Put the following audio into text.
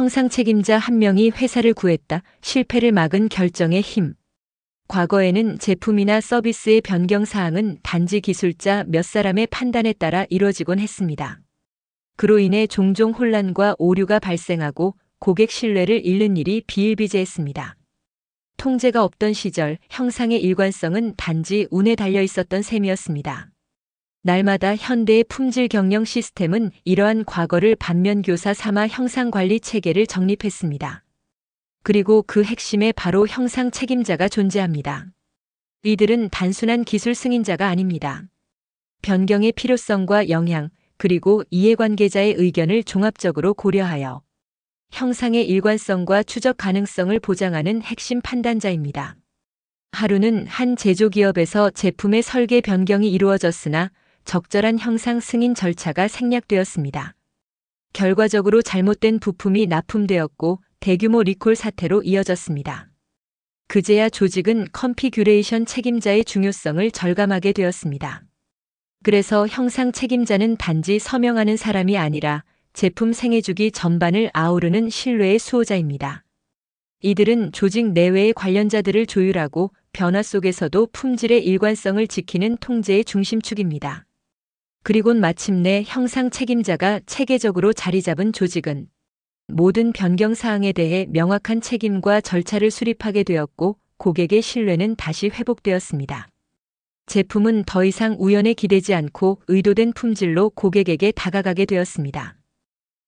형상 책임자 한 명이 회사를 구했다. 실패를 막은 결정의 힘. 과거에는 제품이나 서비스의 변경 사항은 단지 기술자 몇 사람의 판단에 따라 이루어지곤 했습니다. 그로 인해 종종 혼란과 오류가 발생하고 고객 신뢰를 잃는 일이 비일비재했습니다. 통제가 없던 시절 형상의 일관성은 단지 운에 달려 있었던 셈이었습니다. 날마다 현대의 품질 경영 시스템은 이러한 과거를 반면교사 삼아 형상 관리 체계를 정립했습니다. 그리고 그 핵심에 바로 형상 책임자가 존재합니다. 이들은 단순한 기술 승인자가 아닙니다. 변경의 필요성과 영향, 그리고 이해관계자의 의견을 종합적으로 고려하여 형상의 일관성과 추적 가능성을 보장하는 핵심 판단자입니다. 하루는 한 제조기업에서 제품의 설계 변경이 이루어졌으나 적절한 형상 승인 절차가 생략되었습니다. 결과적으로 잘못된 부품이 납품되었고 대규모 리콜 사태로 이어졌습니다. 그제야 조직은 컴피규레이션 책임자의 중요성을 절감하게 되었습니다. 그래서 형상 책임자는 단지 서명하는 사람이 아니라 제품 생애주기 전반을 아우르는 신뢰의 수호자입니다. 이들은 조직 내외의 관련자들을 조율하고 변화 속에서도 품질의 일관성을 지키는 통제의 중심축입니다. 그리곤 마침내 형상 책임자가 체계적으로 자리 잡은 조직은 모든 변경 사항에 대해 명확한 책임과 절차를 수립하게 되었고 고객의 신뢰는 다시 회복되었습니다. 제품은 더 이상 우연에 기대지 않고 의도된 품질로 고객에게 다가가게 되었습니다.